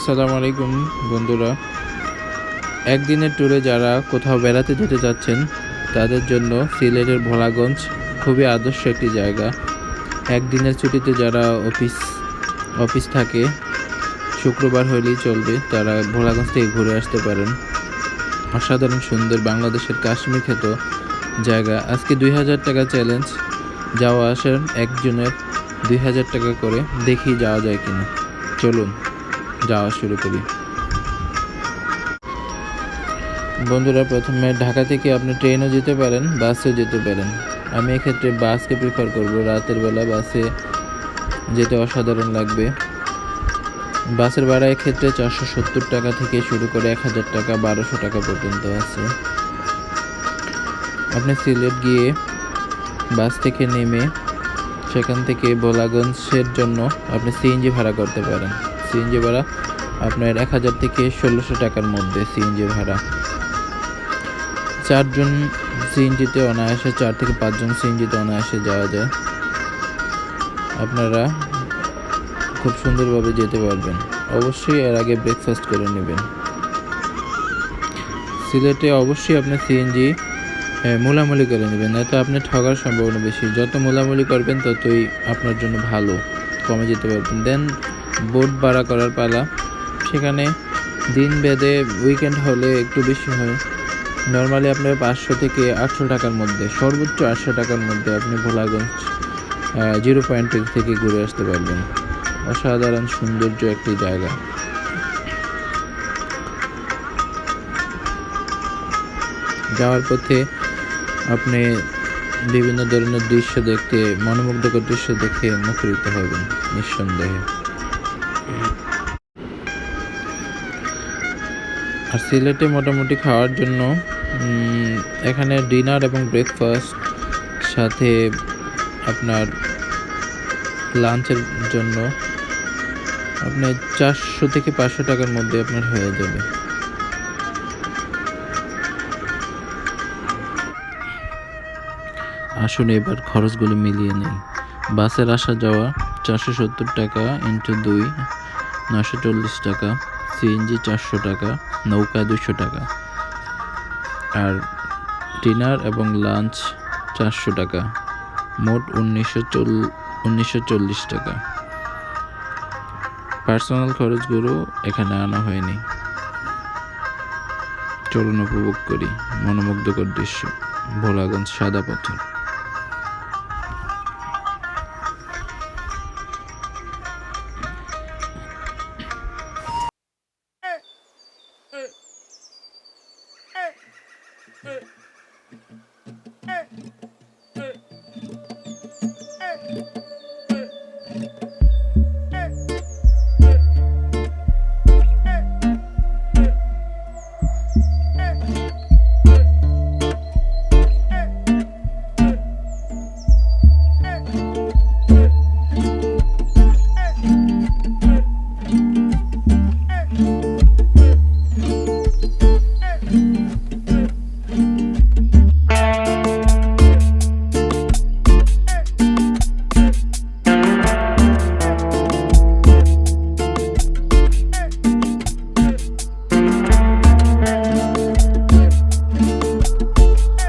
আসসালামু আলাইকুম, বন্ধুরা। একদিনের ট্যুরে যারা কোথাও বেড়াতে যেতে যাচ্ছেন, তাদের জন্য সিলেটের ভোলাগঞ্জ খুবই আদর্শ একটি জায়গা। একদিনের ছুটিতে যারা অফিস অফিস থাকে, শুক্রবার হলেই চলবে, তারা ভোলাগঞ্জ থেকে ঘুরে আসতে পারেন। অসাধারণ সুন্দর বাংলাদেশের কাশ্মীর খ্যাত জায়গা। আজকে দুই হাজার টাকা চ্যালেঞ্জ যাওয়া আসার একজনের দুই হাজার টাকা করে, দেখি যাওয়া যায় কিনা। চলুন। যাওয়া শুরু করি। বন্ধুরা, প্রথমে ঢাকা থেকে আপনি ট্রেনও যেতে পারেন, বাসেও যেতে পারেন। আমি এক্ষেত্রে বাসকে প্রিফার করব, রাতের বেলা বাসে যেতে অসাধারণ লাগবে। বাসের ভাড়া এক্ষেত্রে চারশো সত্তর টাকা থেকে শুরু করে এক হাজার টাকা, বারোশো টাকা পর্যন্ত আছে। আপনি সিলেট গিয়ে বাস থেকে নেমে সেখান থেকে বোলাগঞ্জের জন্য আপনি সিএনজি ভাড়া করতে পারেন। সিএনজি ভাড়া আপনার এক হাজার থেকে ষোলোশো টাকার মধ্যে সিএনজি ভাড়া। চারজন সিএনজিতে অনায়াসে, চার থেকে পাঁচজন সিএনজিতে অনায়াসে যাওয়া যায়। আপনারা খুব সুন্দরভাবে যেতে পারবেন। অবশ্যই এর আগে ব্রেকফাস্ট করে নেবেন। সিলেটে অবশ্যই আপনার সিএনজি মোলামুলি করে নেবেন নয়তো আপনি ঠগার সম্ভাবনা বেশি। যত মোলামুলি করবেন, ততই আপনার জন্য ভালো। কমে যেতে পারবেন দেন বোট ভাড়া করার পালা। সেখানে দিন বেদে উইকেন্ড হলে একটু বেশি হয়। নর্মালি আপনার পাঁচশো থেকে আটশো টাকার মধ্যে, সর্বোচ্চ আটশো টাকার মধ্যে আপনি ভোলাগঞ্জ জিরো পয়েন্ট থেকে ঘুরে আসতে পারবেন। অসাধারণ সৌন্দর্য একটি জায়গা। যাওয়ার পথে আপনি বিভিন্ন ধরনের দৃশ্য দেখতে, মনোমুগ্ধকর দৃশ্য দেখে মুখরিত হবেন, নিঃসন্দেহে। আর সিলেটে মোটামুটি খাওয়ার জন্য এখানে ডিনার এবং ব্রেকফাস্ট, সাথে আপনার লাঞ্চের জন্য আপনার চারশো থেকে পাঁচশো টাকার মধ্যে আপনার হয়ে যাবে। আসুন এবার খরচগুলো মিলিয়ে নেই। বাসের আসা যাওয়া, চারশো সত্তর টাকা ইন্টু দুই নশো চল্লিশ টাকা, সিএনজি চারশো টাকা, নৌকা দুশো টাকা। আর ডিনার এবং লাঞ্চ চারশো টাকা, মোট উনিশশো চল, উনিশশো চল্লিশ টাকা। পার্সোনাল খরচগুলো এখানে আনা হয়নি। চলুন উপভোগ করি মনোমুগ্ধকর দৃশ্য, ভোলাগঞ্জ সাদা পাথর।